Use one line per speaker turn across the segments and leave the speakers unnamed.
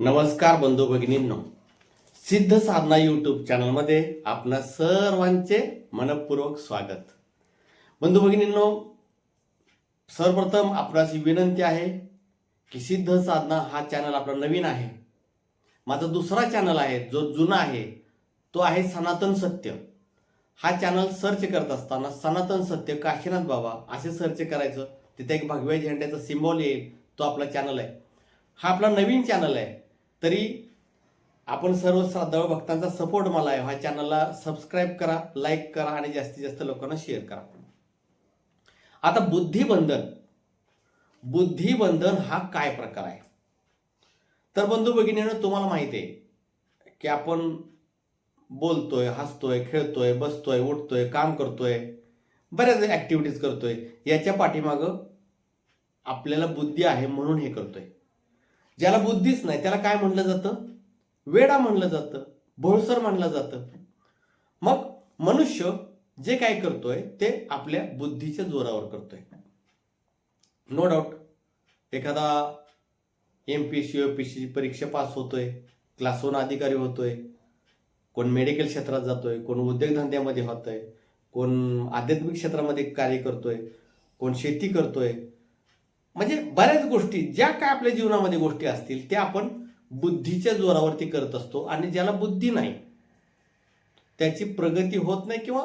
नमस्कार बंधू भगिनींनो. सिद्ध साधना यूट्यूब चॅनलमध्ये आपणा सर्वांचे मनपूर्वक स्वागत. बंधू भगिनींनो सर्वप्रथम आपणाशी विनंती आहे की सिद्ध साधना हा चॅनल आपला नवीन आहे. माझा दुसरा चॅनल आहे जो जुना आहे तो आहे सनातन सत्य. हा चॅनल सर्च करत असताना सनातन सत्य काशीनाथ बाबा असे सर्च करायचं. तिथे एक भगव्या झेंड्याचा सिम्बॉल येईल तो आपला चॅनल आहे. हा आपला नवीन चॅनल आहे. तरी आपण सर्व श्रद्धाळू भक्तांचा सपोर्ट मला आहे. ह्या चॅनलला सबस्क्राईब करा लाईक करा आणि जास्तीत जास्त लोकांना शेअर करा. आता बुद्धिबंधन. बुद्धिबंधन हा काय प्रकार आहे? तर बंधू भगिनीनं तुम्हाला माहिती आहे की आपण बोलतोय हसतोय खेळतोय बसतोय उठतोय काम करतोय बऱ्याच ॲक्टिव्हिटीज करतोय. याच्या पाठीमागं आपल्याला बुद्धी आहे म्हणून हे करतोय. ज्याला बुद्धीच नाही त्याला काय म्हणलं जातं? वेडा म्हणलं जातं भोळसर म्हणलं जातं. मग मनुष्य जे काय करतोय ते आपल्या बुद्धीच्या जोरावर करतोय. नो डाऊट एखादा M P C or P C pass pass होतोय क्लास वन अधिकारी होतोय कोण मेडिकल क्षेत्रात जातोय कोण उद्योगधंद्यामध्ये होतोय कोण आध्यात्मिक क्षेत्रामध्ये कार्य करतोय कोण शेती करतोय म्हणजे बऱ्याच गोष्टी ज्या काय आपल्या जीवनामध्ये गोष्टी असतील त्या आपण बुद्धीच्या जोरावरती करत असतो आणि ज्याला बुद्धी नाही त्याची प्रगती होत नाही किंवा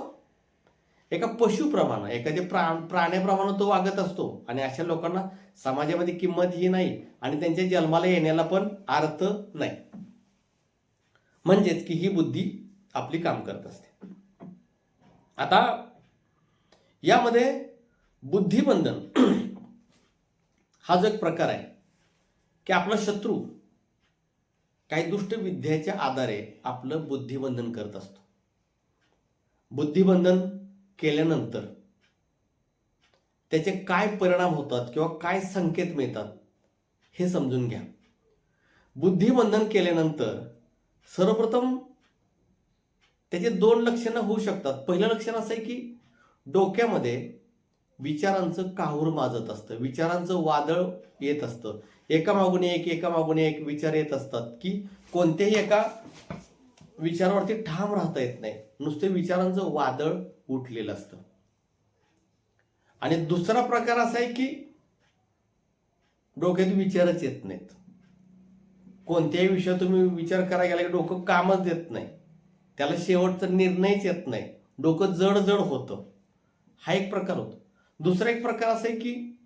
एका पशुप्रमाणे एखाद्या प्रा प्राण्याप्रमाणे तो वागत असतो. आणि अशा लोकांना समाजामध्ये किंमत ही नाही आणि त्यांच्या जन्माला येण्याला पण अर्थ नाही. म्हणजेच की ही बुद्धी आपली काम करत असते. आता यामध्ये बुद्धिबंधन हा जो एक प्रकार आहे की आपला शत्रू काही दुष्ट विद्याच्या आधारे आपलं बुद्धिबंधन करत असतो. बुद्धिबंधन केल्यानंतर त्याचे काय परिणाम होतात किंवा काय संकेत मिळतात हे समजून घ्या. बुद्धिबंधन केल्यानंतर सर्वप्रथम त्याचे दोन लक्षणं होऊ शकतात. पहिलं लक्षण असं आहे की डोक्यामध्ये विचारांचं काहूर माजत असतं. विचारांचं वादळ येत असतं. एका मागून एक एका मागून एक विचार येत असतात की कोणत्याही एका विचारावरती ठाम राहता येत नाही. नुसते विचारांचं वादळ उठलेलं असतं. आणि दुसरा प्रकार असा आहे की डोक्यात विचारच येत नाहीत. कोणत्याही विषयावर तुम्ही विचार करायला गेला की डोकं कामच देत नाही. त्याला शेवटचा निर्णयच येत नाही. डोकं जड जड होतं. हा एक प्रकार होतो. दुसरा एक प्रकार असा आहे की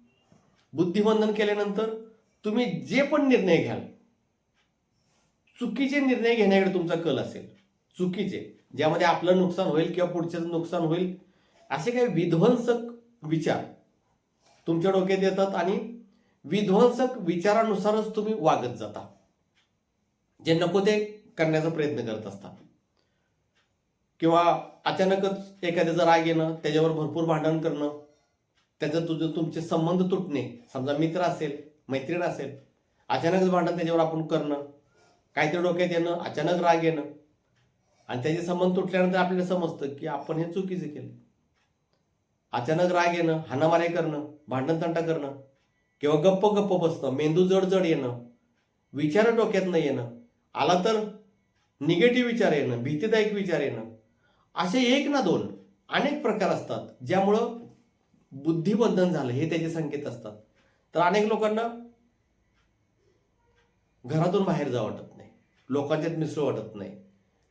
बुद्धिवंदन केल्यानंतर तुम्ही जे पण निर्णय घ्याल चुकीचे निर्णय घेण्याकडे तुमचा कल असेल. चुकीचे. ज्यामध्ये आपलं नुकसान होईल किंवा पुढच्याचं नुकसान होईल असे काही विध्वंसक विचार तुमच्या डोक्यात येतात आणि विध्वंसक विचारानुसारच तुम्ही वागत जाता. जे नको ते करण्याचा प्रयत्न करत असता. किंवा अचानकच एखाद्याचा राग येणं त्याच्यावर भरपूर भांडण करणं त्याचं तुझं तुमचे संबंध तुटणे. समजा मित्र असेल मैत्रीण असेल अचानकच भांडण त्याच्यावर आपण करणं. काहीतरी डोक्यात येणं अचानक राग येणं. आणि त्याचे संबंध तुटल्यानंतर आपल्याला समजतं की आपण हे चुकीचं केलं. अचानक राग येणं हाणामारे करणं भांडण तंटा करणं. किंवा गप्प गप्प बसणं मेंदू जड जड येणं. विचार डोक्यात न येणं. आला तर निगेटिव्ह विचार येणं भीतीदायक विचार येणं. असे एक ना दोन अनेक प्रकार असतात ज्यामुळं बुद्धिबंधन झालं हे त्याचे संकेत असतात. तर अनेक लोकांना घरातून बाहेर जावं वाटत नाही. लोकांच्यात मिसळू वाटत नाही.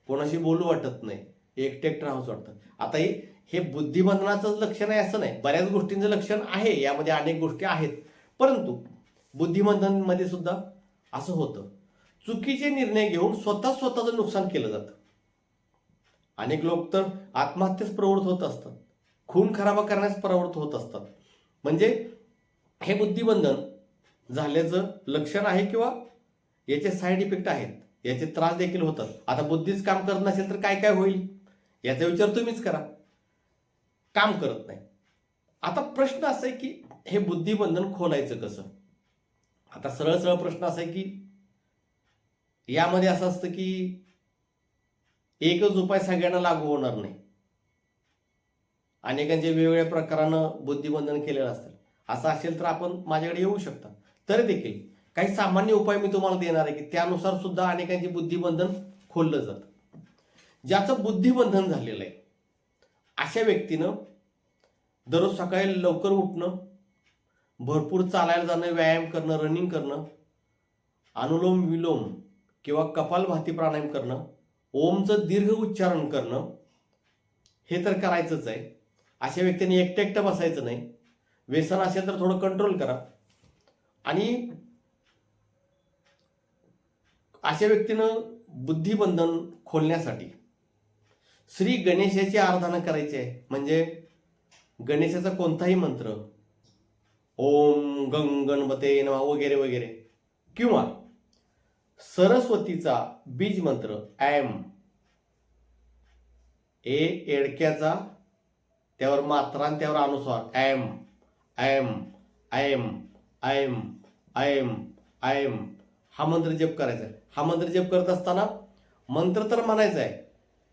कोणाशी बोलू वाटत नाही. एकटेक राहूच वाटतं. आता हे हे बुद्धिबंधनाचं लक्षण आहे असं नाही. बऱ्याच गोष्टींचं लक्षण आहे. यामध्ये अनेक गोष्टी आहेत. परंतु बुद्धिबंधनमध्ये सुद्धा असं होतं. चुकीचे निर्णय घेऊन स्वतः स्वतःचं नुकसान केलं जातं. अनेक लोक तर आत्महत्येस प्रवृत्त होत असतात. खून खराबा करण्यास प्रवृत्त होत असतात. म्हणजे हे बुद्धिबंधन झाल्याचं लक्षण आहे किंवा याचे साईड इफेक्ट आहेत. याचे त्रास देखील होतात. आता बुद्धीच काम करत नसेल तर काय काय होईल? याचा विचार तुम्हीच करा. काम करत नाही. आता प्रश्न असा आहे की हे बुद्धिबंधन खोलायचं कसं? आता सरळ सरळ प्रश्न असा आहे की यामध्ये असं असतं की एकच उपाय सगळ्यांना लागू होणार नाही. अनेकांचे वेगवेगळ्या प्रकारानं बुद्धिबंधन केलेलं असतं. असं असेल तर आपण माझ्याकडे येऊ शकता. तरी देखील काही सामान्य उपाय मी तुम्हाला देणार आहे की त्यानुसार सुद्धा अनेकांचे बुद्धिबंधन खोललं जातं. ज्याचं बुद्धिबंधन झालेलं आहे अशा व्यक्तीनं दररोज सकाळी लवकर उठणं भरपूर चालायला जाणं व्यायाम करणं रनिंग करणं अनुलोम विलोम किंवा कपालभाती प्राणायाम करणं ओमचं दीर्घ उच्चारण करणं हे तर करायचंच आहे. अशा व्यक्तीने एकटं एकटं बसायचं नाही. व्यसन असेल तर थोडं कंट्रोल करा. आणि अशा व्यक्तीनं बुद्धिबंधन खोलण्यासाठी श्री गणेशाची आराधना करायची आहे. म्हणजे गणेशाचा कोणताही मंत्र ओम गंग गणपते नवा वगैरे वगैरे किंवा सरस्वतीचा बीज मंत्र एम ए एडक्याचा त्यावर मात्रा आणि त्यावर अनुस्वार. M M M M M M हा मंत्र जप करायचा आहे हा मंत्र जप करत असताना मंत्र तर म्हणायचा आहे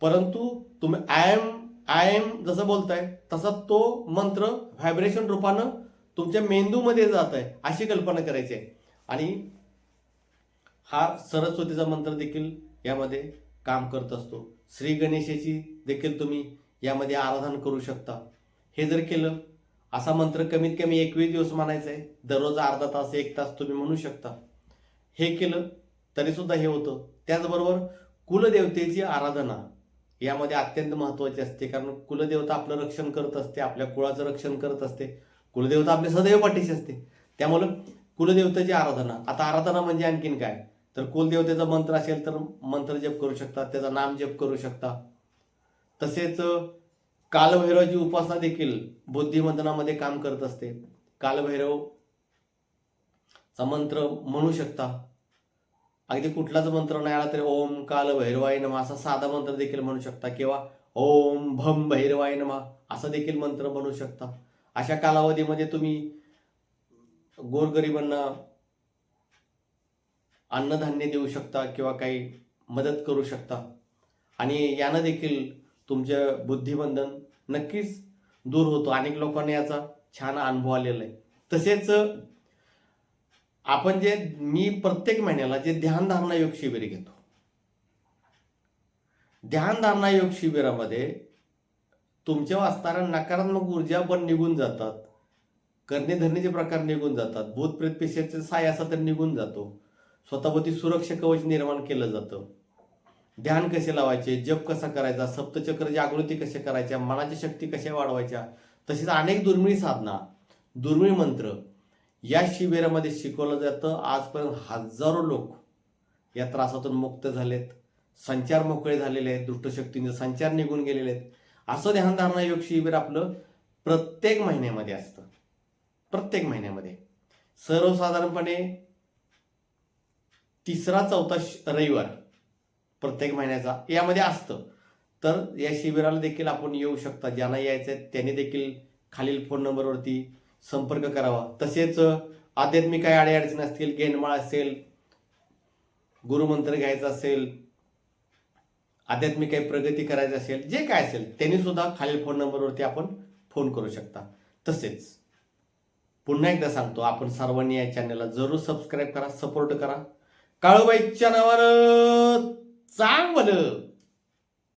परंतु तुम्ही ॲम एम जसं बोलताय तसा तो मंत्र व्हायब्रेशन रूपानं तुमच्या मेंदूमध्ये जात आहे अशी कल्पना करायची आहे. आणि हा सरस्वतीचा मंत्र देखील यामध्ये काम करत असतो. श्री गणेशाची देखील तुम्ही यामध्ये आराधन करू शकता. हे जर केलं असा मंत्र कमीत कमी एकवीस दिवस म्हणायचा आहे दररोज अर्धा तास एक तास तुम्ही म्हणू शकता. हे केलं तरी सुद्धा हे होतं. त्याचबरोबर कुलदेवतेची आराधना यामध्ये अत्यंत महत्वाची असते. कारण कुलदेवता आपलं रक्षण करत असते आपल्या कुळाचं रक्षण करत असते. कुलदेवता आपल्या सदैव पाठीशी असते. त्यामुळं कुलदेवतेची आराधना. आता आराधना म्हणजे आणखीन काय? तर कुलदेवतेचा मंत्र असेल तर मंत्र जप करू शकता त्याचा नाम जप करू शकता. तसेच कालभैरवाची उपासना देखील बुद्धिमंथनामध्ये काम करत असते. कालभैरव चा मंत्र म्हणू शकता. अगदी कुठलाच मंत्र नाही आला तरी ओम काल भैरवाय नमा असा साधा मंत्र देखील म्हणू शकता किंवा ओम भम भैरवाय नमा असा देखील मंत्र म्हणू शकता. अशा कालावधीमध्ये तुम्ही गोरगरिबांना अन्नधान्य देऊ शकता किंवा काही मदत करू शकता. आणि यानं देखील तुमचं बुद्धिबंधन नक्कीच दूर होतो. अनेक लोकांना याचा छान अनुभव आलेला आहे. तसेच आपण जे मी प्रत्येक महिन्याला जे ध्यानधारणा योग शिबिर घेतो. ध्यानधारणा योग शिबिरामध्ये तुमच्या असणाऱ्या नकारात्मक ऊर्जा पण निघून जातात. करणे धरणेचे प्रकार निघून जातात. भूत प्रेत पेशाचे साय असा तर निघून जातो. स्वतःभोवती सुरक्षा कवच निर्माण केलं जातं. ध्यान कसे लावायचे जप कसा करायचा सप्तचक्र जागृती कशा करायच्या मनाची शक्ती कशा वाढवायच्या तसेच अनेक दुर्मिळ साधना दुर्मिळ मंत्र. या शिबिरामध्ये शिकवलं जातं आजपर्यंत हजारो लोक या त्रासातून मुक्त झालेत संचार मोकळे झालेले आहेत दुष्टशक्तींचे संचार निघून गेलेले आहेत. असं ध्यानधारणा योग शिबिर आपलं प्रत्येक महिन्यामध्ये असतं. प्रत्येक महिन्यामध्ये. सर्वसाधारणपणे तिसरा चौथा श- रविवार. प्रत्येक महिन्याचा यामध्ये असतं. तर या शिबिराला देखील आपण येऊ शकता. ज्यांना यायचं आहे त्यांनी देखील खालील फोन नंबरवरती संपर्क करावा. तसेच आध्यात्मिक काही अडीअडचणी असतील गेंडमाळ असेल गुरुमंत्र घ्यायचा असेल आध्यात्मिक काही प्रगती करायची असेल जे काय असेल त्यांनी सुद्धा खालील फोन नंबरवरती आपण फोन करू शकता. तसेच पुन्हा एकदा सांगतो आपण सर्वांनी या चॅनलला जरूर सबस्क्राईब करा सपोर्ट करा. काळूबाईच्या नावानं! चांगलं